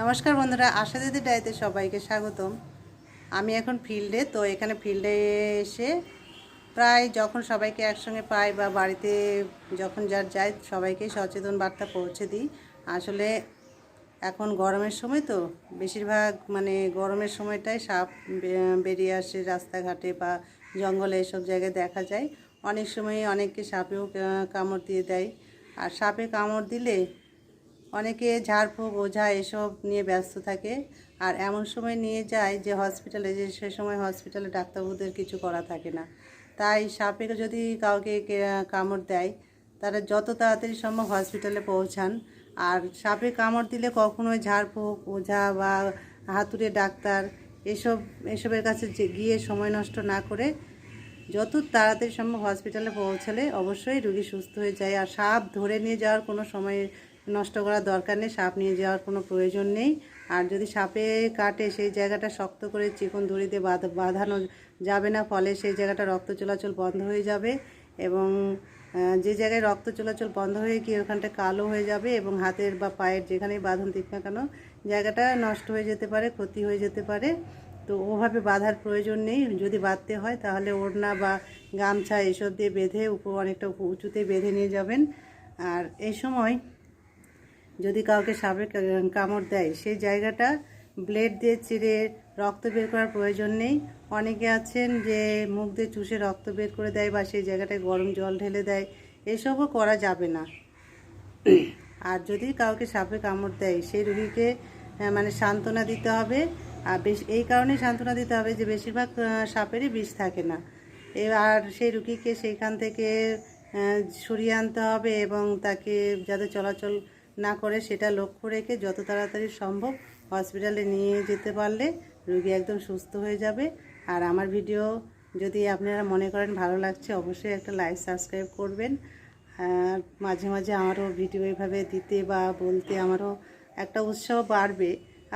নমস্কার বন্ধুরা, আশা দিদি ডায়েতে সবাইকে স্বাগতম। আমি এখন ফিল্ডে, তো এখানে ফিল্ডে এসে প্রায় যখন সবাইকে একসঙ্গে পাই বা বাড়িতে যখন যার যায়, সবাইকে সচেতন বার্তা পৌঁছে দিই। আসলে এখন গরমের সময় তো, বেশিরভাগ মানে গরমের সময়টাই সাপ বেরিয়ে আসে রাস্তাঘাটে বা জঙ্গলে এসব জায়গায় দেখা যায়। অনেক সময় অনেককে সাপেও কামড় দিয়ে দেয়। আর সাপে কামড় দিলে অনেকে ঝাড়ফুঁক, ওঝা এসব নিয়ে ব্যস্ত থাকে। আর এমন সময় নিয়ে যায় যে হসপিটালে যে সে সময় হসপিটালে ডাক্তারবাবুদের কিছু করা থাকে না। তাই সাপে যদি কাউকে কামড় দেয়, তারা যত তাড়াতাড়ি সম্ভব হসপিটালে পৌঁছান। আর সাপে কামড় দিলে কখনোই ঝাড়ফুঁক, ওঝা বা হাতুড়ে ডাক্তার এসব, এসবের কাছে গিয়ে সময় নষ্ট না করে যত তাড়াতাড়ি সম্ভব হসপিটালে পৌঁছালে অবশ্যই রুগী সুস্থ হয়ে যায়। আর সাপ ধরে নিয়ে যাওয়ার কোনো সময় নষ্ট করার দরকার নেই, সাপ নিয়ে যাওয়ার কোনো প্রয়োজন নেই। আর যদি সাপে কাটে, সেই জায়গাটা শক্ত করে চিকন দড়ি দিয়ে বাঁধ- বাঁধানো যাবে না, ফলে সেই জায়গাটা রক্ত চলাচল বন্ধ হয়ে যাবে এবং যে জায়গায় রক্ত চলাচল বন্ধ হয়ে গিয়ে ওখানটা কালো হয়ে যাবে এবং হাতের বা পায়ের যেখানেই বাঁধন দিক না কেন, জায়গাটা নষ্ট হয়ে যেতে পারে, ক্ষতি হয়ে যেতে পারে। তো ওভাবে বাঁধার প্রয়োজন নেই। যদি বাঁধতে হয়, তাহলে ওড়না বা গামছা এসব দিয়ে বেঁধে উপর অনেকটা উঁচুতে বেঁধে নিয়ে যাবেন। আর এই সময় যদি কাউকে সাপে কামড় দেয়, সেই জায়গাটা ব্লেড দিয়ে চিরে রক্ত বের করার প্রয়োজন নেই। অনেকে আছেন যে মুখ দিয়ে চুষে রক্ত বের করে দেয় বা সেই জায়গাটায় গরম জল ঢেলে দেয়। এসবও করা যাবে না। আর যদি কাউকে সাপে কামড় দেয়, সেই রুগীকে মানে সান্ত্বনা দিতে হবে। আর বেশ, এই কারণে সান্ত্বনা দিতে হবে যে বেশিরভাগ সাপেরই বিষ থাকে না। আর সেই রুগীকে সেইখান থেকে সরিয়ে আনতে হবে এবং তাকে যাতে চলাচল না করে সেটা লক্ষ্য রেখে যত তাড়াতাড়ি সম্ভব হসপিটালে নিয়ে যেতে পারলে রুগী একদম সুস্থ হয়ে যাবে। আর আমার ভিডিও যদি আপনারা মনে করেন ভালো লাগছে, অবশ্যই একটা লাইক, সাবস্ক্রাইব করবেন। আর মাঝে মাঝে আমারও ভিডিও এভাবে দিতে বা বলতে আমারও একটা উৎসাহ বাড়বে।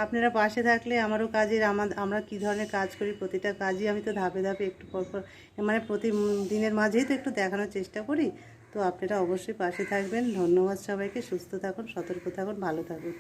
আপনারা পাশে থাকলে আমারও কাজের আমার আমরা কী ধরনের কাজ করি, প্রতিটা কাজই আমি তো ধাপে ধাপে একটু পর পর মানে প্রতি দিনের মাঝেই তো একটু দেখানোর চেষ্টা করি। তো আপনারা অবশ্যই পাশে থাকবেন। ধন্যবাদ সবাইকে। সুস্থ থাকুন সতর্ক থাকুন ভালো থাকুন।